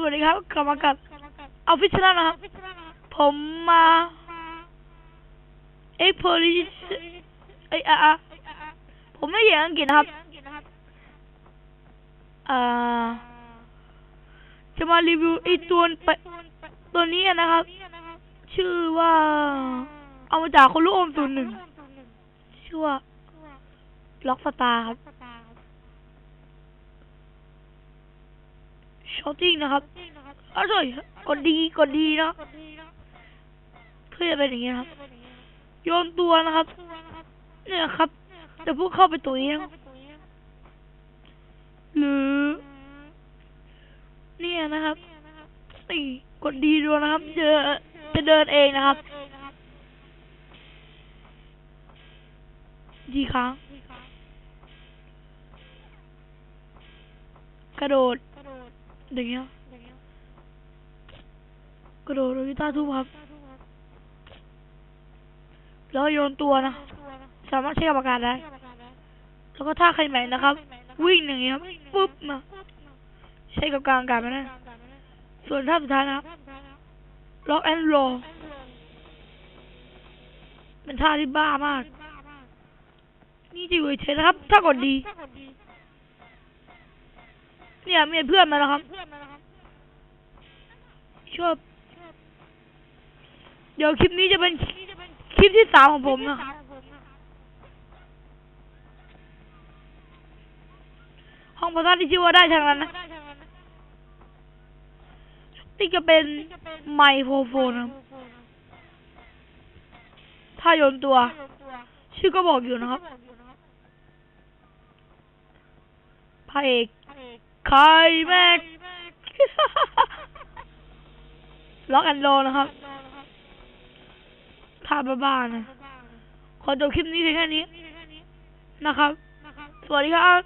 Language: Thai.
สวัสดีครับกลับมากับออฟฟิศแล้วนะครับ ผมมาเอ็กโพลิสเอ้ยอะอะผมไม่เรียนอังกฤษนะครับอ่าจะมารีวิวไอตัวไปตัวนี้นะครับ ชื่อว่า เอามาจากคนลูกอมศูนย์หนึ่งชื่อว่าล็อกสตาร์ครับ ชอตติ้งนะครับอ้าวใช่กดดีกดดีนะเพื่อจะเป็นอย่างเงี้ยครับ โยนตัวนะครับ เนี่ยครับจะพูดเข้าไปตัวเองหรือ เนี่ยนะครับนี่กดดีดูนะครับจะจะเดินเองนะครับดีครั้งกระโดด อย่างเงี้ยกระโดดโดยวิตาทุบครับ แล้วโยนตัวนะ สามารถใช้กรรมการได้ แล้วก็ท่าใครใหม่นะครับ วิ่งอย่างเงี้ยครับปุ๊บมาใช้กับกลางอากาศไม่ได้ส่วนท่าสุดท้ายนะครับล็อกแอนด์โรเป็นท่าที่บ้ามาก นี่จะอยู่เฉยนะครับ ถ้ากดดี เนี่ยมีเพื่อนมาแล้วครับชอบเดี๋ยวคลิปนี้จะเป็นคลิปที่สามของผมนะห้องพักที่ชื่อว่าได้ทางนั้นนะนี่ก็เป็นไมโครโฟนครับถ้าโยนตัว ชื่อก็บอกอยู่นะครับพระเอก ไคลแม็กล็อกแอนโลนะครับท่าบ้าๆนะขอจบคลิปนี้เพียงแค่นี้นะครับ สวัสดีครับ